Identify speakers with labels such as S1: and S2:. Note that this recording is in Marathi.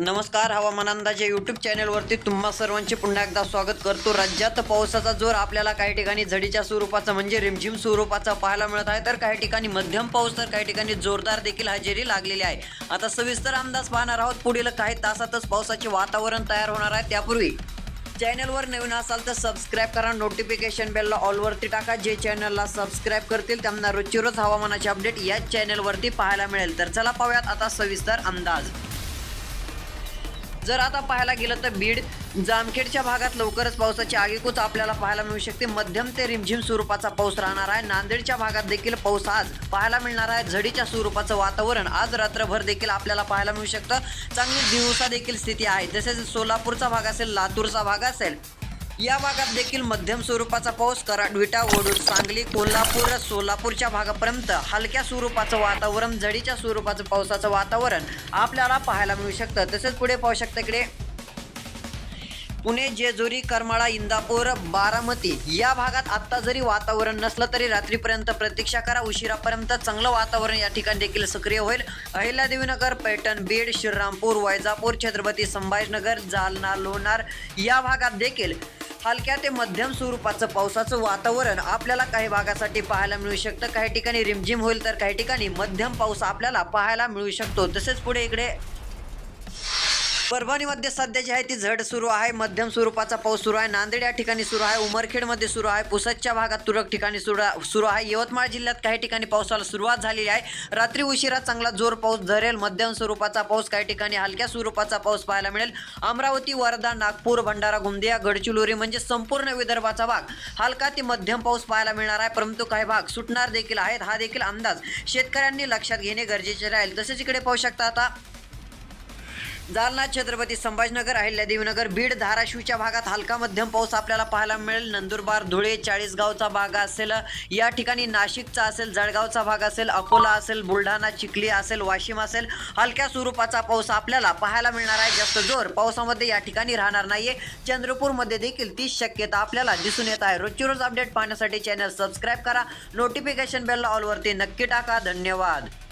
S1: नमस्कार हवामान अंदाज या यूट्यूब चॅनलवरती तुम्हा सर्वांचे पुन्हा एकदा स्वागत करतो. राज्यात पावसाचा जोर आपल्याला काही ठिकाणी झडीच्या स्वरूपाचा म्हणजे रिमझिम स्वरूपाचा पाहायला मिळत आहे. तर काही ठिकाणी मध्यम पाऊस तर काही ठिकाणी जोरदार देखील हजेरी लागलेली आहे. आता सविस्तर अंदाज पाहणार आहोत. पुढील काही तासातच पावसाचे वातावरण तयार होणार आहे. त्यापूर्वी चॅनलवर नवीन असाल तर सबस्क्राईब करा. नोटिफिकेशन बेलला ऑलवरती टाका. जे चॅनलला सबस्क्राईब करतील त्यांना रोजची रोज हवामानाचे अपडेट याच चॅनलवरती पाहायला मिळेल. तर चला पाहूयात आता सविस्तर अंदाज. जर आता पाहायला गेलं तर बीड जामखेडच्या भागात लवकरच पावसाची आगेकूच आपल्याला पाहायला मिळू शकते. मध्यम ते रिमझिम स्वरूपाचा पाऊस राहणार आहे. नांदेडच्या भागात देखील पाऊस आज पाहायला मिळणार आहे. झडीच्या स्वरूपाचं वातावरण आज रात्रभर देखील आपल्याला पाहायला मिळू शकतं. चांगली दिवसा देखील स्थिती आहे. तसेच सोलापूरचा भाग असेल लातूरचा भाग असेल या भागात देखील मध्यम स्वरूपाचा पाऊस कराडविटा वडूर सांगली कोल्हापूर सोलापूरच्या भागापर्यंत हलक्या स्वरूपाचं वातावरण जडीच्या स्वरूपाचं पावसाचं वातावरण आपल्याला पाहायला मिळू शकतं. तसेच पुढे पाहू शकतं इकडे. पुणे जेजुरी करमाळा इंदापूर बारामती या भागात आत्ता जरी वातावरण नसलं तरी रात्रीपर्यंत प्रतीक्षा करा. उशिरापर्यंत चांगलं वातावरण या ठिकाणी देखील सक्रिय होईल. अहिल्यादेवीनगर पैठण बीड श्रीरामपूर वैजापूर छत्रपती संभाजीनगर जालना लोणार या भागात देखील हलक्या ते मध्यम स्वरूपाचं पावसाचं वातावरण आपल्याला काही भागासाठी पाहायला मिळू शकतं. काही ठिकाणी रिमझिम होईल तर काही ठिकाणी मध्यम पाऊस आपल्याला पाहायला मिळू शकतो. तसेच पुढे इकडे परभणीमध्ये सध्या जी आहे ती झड सुरू आहे. मध्यम स्वरूपाचा पाऊस सुरू आहे. नांदेड या ठिकाणी सुरू आहे. उमरखेडमध्ये सुरू आहे. पुसदच्या भागात तुरळक ठिकाणी सुरू सुरू आहे. यवतमाळ जिल्ह्यात काही ठिकाणी पावसाला सुरुवात झालेली आहे. रात्री उशिरा चांगला जोर पाऊस धरेल. मध्यम स्वरूपाचा पाऊस काही ठिकाणी हलक्या स्वरूपाचा पाऊस पाहायला मिळेल. अमरावती वर्धा नागपूर भंडारा गोंदिया गडचिरोली म्हणजे संपूर्ण विदर्भाचा भाग हलका ते मध्यम पाऊस पाहायला मिळणार आहे. परंतु काही भाग सुटणार देखील आहेत. हा देखील अंदाज शेतकऱ्यांनी लक्षात घेणे गरजेचे राहील. तसेच इकडे पाहू शकता आता जालना छत्रपती संभाजीनगर अहिल्यादेवीनगर बीड धाराशिवच्या भागात हलका मध्यम पाऊस आपल्याला पाहायला मिळेल. नंदुरबार धुळे चाळीसगावचा भाग असेल. या ठिकाणी नाशिकचा असेल जळगावचा भाग असेल अकोला असेल बुलढाणा चिखली असेल वाशिम असेल हलक्या स्वरूपाचा पाऊस आपल्याला पाहायला मिळणार आहे. जास्त जोर पावसामध्ये या ठिकाणी राहणार नाहीये. चंद्रपूरमध्ये देखील तीच शक्यता आपल्याला दिसून येत आहे. रोजची रोज अपडेट पाहण्यासाठी चॅनल सबस्क्राईब करा. नोटिफिकेशन बेल ऑलवरती नक्की टाका. धन्यवाद.